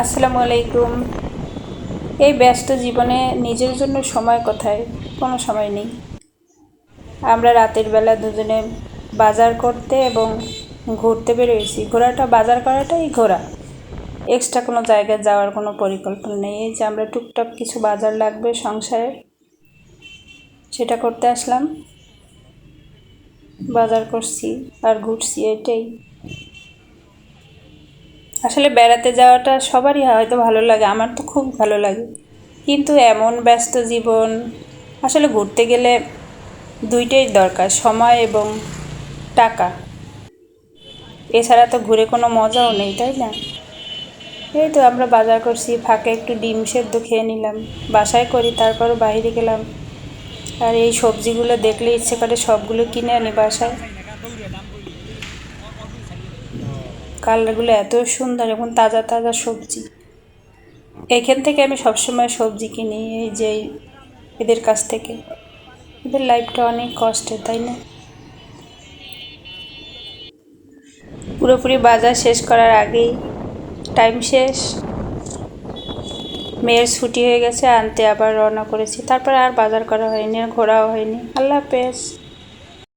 আসসালামু আলাইকুম। এই ব্যস্ত জীবনে নিজের জন্য সময় কোথায়? কোনো সময় নেই। আমরা রাতের বেলা দুজনে বাজার করতে এবং ঘুরতে বেরোয়েছি। ঘোরাটা, বাজার করাটাই ঘোরা। এক্সট্রা কোনো জায়গায় যাওয়ার কোনো পরিকল্পনা নেই। এই যে আমরা টুকটাক কিছু বাজার লাগবে সংসারে, সেটা করতে আসলাম। বাজার করছি আর ঘুরছি, এটাই। আসলে বেড়াতে যাওয়াটা সবারই হয়তো ভালো লাগে, আমার তো খুব ভালো লাগে। কিন্তু এমন ব্যস্ত জীবন, আসলে ঘুরতে গেলে দুইটাই দরকার, সময় এবং টাকা। এছাড়া তো ঘুরে কোনো মজাও নেই, তাই না? এই তো আমরা বাজার করছি, ফাঁকে একটু ডিম সেদ্ধ খেয়ে নিলাম, বাসায় করি, তারপরও বাইরে গেলাম। আর এই সবজিগুলো দেখলে ইচ্ছে করে সবগুলো কিনে আনি বাসায়। কালারগুলো এত সুন্দর এবং তাজা তাজা সবজি। এখান থেকে আমি সবসময় সবজি কিনি, এই যে এদের কাছ থেকে। এদের লাইফটা অনেক কষ্টের, তাই না? পুরোপুরি বাজার শেষ করার আগেই টাইম শেষ। মেয়ের ছুটি হয়ে গেছে, আনতে আবার রওনা করেছি। তারপর আর বাজার করা হয়নি, আর ঘোরাও হয়নি। আল্লাহ হাফেজ।